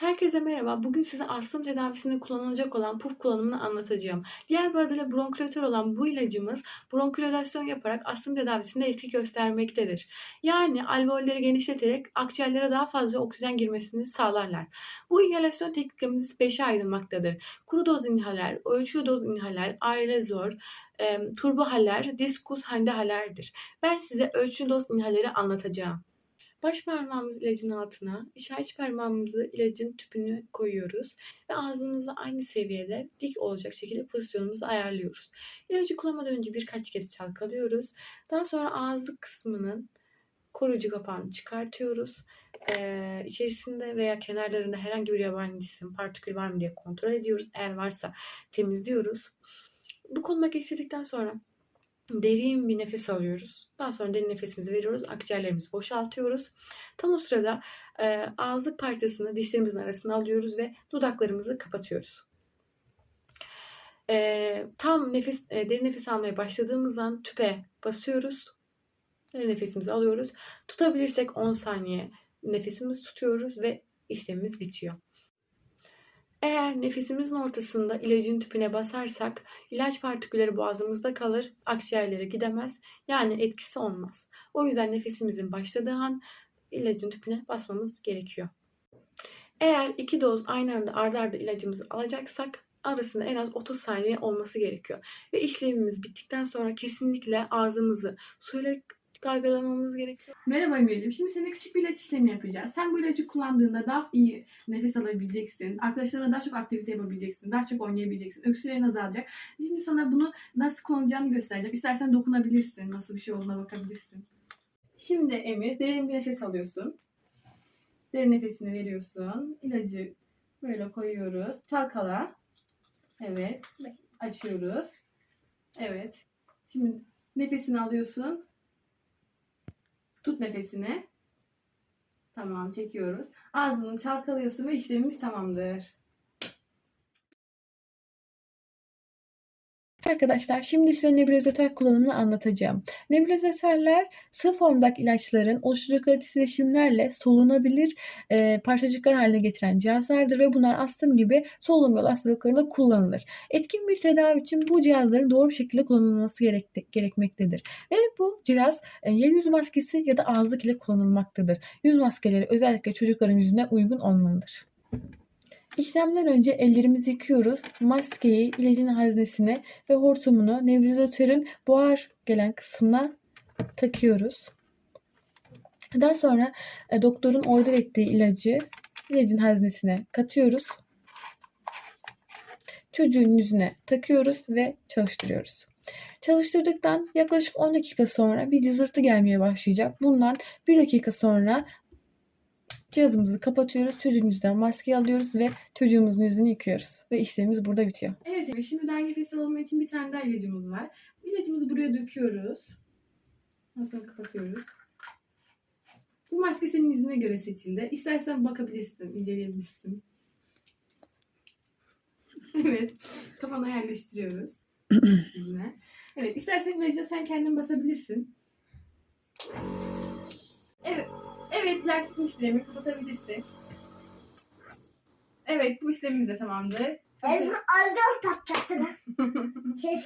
Herkese merhaba. Bugün size astım tedavisinde kullanılacak olan puf kullanımını anlatacağım. Diğer bir adıyla bronkülatör olan bu ilacımız bronkülasyon yaparak astım tedavisinde etki göstermektedir. Yani alveolleri genişleterek akciğerlere daha fazla oksijen girmesini sağlarlar. Bu inhalasyon tekniklerimiz 5'e ayrılmaktadır. Kuru doz inhaler, ölçülü doz inhaler, aerozol, e, turbohaler, diskus handehalerdir. Ben size ölçülü doz inhaleri anlatacağım. Baş parmağımız ilacın altına, işaret parmağımızı ilacın tüpünü koyuyoruz ve ağzımızla aynı seviyede dik olacak şekilde pozisyonumuzu ayarlıyoruz. İlacı kullanmadan önce birkaç kez çalkalıyoruz. Daha sonra ağızlık kısmının koruyucu kapağını çıkartıyoruz. Ee, içerisinde veya kenarlarında herhangi bir yabani cisim, partikül var mı diye kontrol ediyoruz. Eğer varsa temizliyoruz. Bu konuma geçirdikten sonra derin bir nefes alıyoruz. Daha sonra derin nefesimizi veriyoruz. Akciğerlerimizi boşaltıyoruz. Tam o sırada e, ağızlık parçasını dişlerimizin arasına alıyoruz ve dudaklarımızı kapatıyoruz. E, tam nefes e, derin nefes almaya başladığımızdan tüpe basıyoruz. Derin nefesimizi alıyoruz. Tutabilirsek 10 saniye nefesimizi tutuyoruz ve işlemimiz bitiyor. Eğer nefesimizin ortasında ilacın tüpüne basarsak ilaç partikülleri boğazımızda kalır, akciğerlere gidemez. Yani etkisi olmaz. O yüzden nefesimizin başladığı an ilacın tüpüne basmamız gerekiyor. Eğer iki doz aynı anda ardarda arda ilacımızı alacaksak arasında en az 30 saniye olması gerekiyor. Ve işlemimiz bittikten sonra kesinlikle ağzımızı suyla gargalamamız gerekiyor. Merhaba Emir'ciğim. Şimdi seninle küçük bir ilaç işlemi yapacağız. Sen bu ilacı kullandığında daha iyi nefes alabileceksin. Arkadaşlarına daha çok aktivite yapabileceksin. Daha çok oynayabileceksin. Öksürüğün azalacak. Şimdi sana bunu nasıl kullanacağını göstereceğim. İstersen dokunabilirsin. Nasıl bir şey olduğuna bakabilirsin. Şimdi Emir derin bir nefes alıyorsun. Derin nefesini veriyorsun. İlacı böyle koyuyoruz. Çalkala. Evet. Açıyoruz. Evet. Şimdi nefesini alıyorsun. Tut nefesini. Tamam çekiyoruz. Ağzını çalkalıyorsun ve işlemimiz tamamdır. Arkadaşlar şimdi size nebulizatör kullanımını anlatacağım. Nebulizatörler sıvı formdaki ilaçların oluşturdukları titreşimlerle solunabilir e, parçacıklar haline getiren cihazlardır ve bunlar astım gibi solunum yolu hastalıklarında kullanılır. Etkin bir tedavi için bu cihazların doğru bir şekilde kullanılması gerekte, gerekmektedir. Ve bu cihaz e, ya yüz maskesi ya da ağızlık ile kullanılmaktadır. Yüz maskeleri özellikle çocukların yüzüne uygun olmalıdır. İşlemden önce ellerimizi yıkıyoruz. Maskeyi ilacın haznesine ve hortumunu nebulizatörün buhar gelen kısmına takıyoruz. Daha sonra e, doktorun order ettiği ilacı ilacın haznesine katıyoruz. Çocuğun yüzüne takıyoruz ve çalıştırıyoruz. Çalıştırdıktan yaklaşık 10 dakika sonra bir cızırtı gelmeye başlayacak. Bundan 1 dakika sonra Cihazımızı kapatıyoruz. Çocuğun yüzünden maskeyi alıyoruz ve çocuğumuzun yüzünü yıkıyoruz. Ve işlemimiz burada bitiyor. Evet şimdi daha nefes alma için bir tane daha ilacımız var. İlacımızı buraya döküyoruz. Daha sonra kapatıyoruz. Bu maske senin yüzüne göre seçildi. İstersen bakabilirsin, inceleyebilirsin. Evet. Kafana yerleştiriyoruz. yüzüne. Evet. istersen ilacı sen kendin basabilirsin. Evet. Evet. ilaç bitmiştir Emir. Kapatabilirsin. Evet. Bu işlemimiz de tamamdır. Az az takacaktım. Kesin.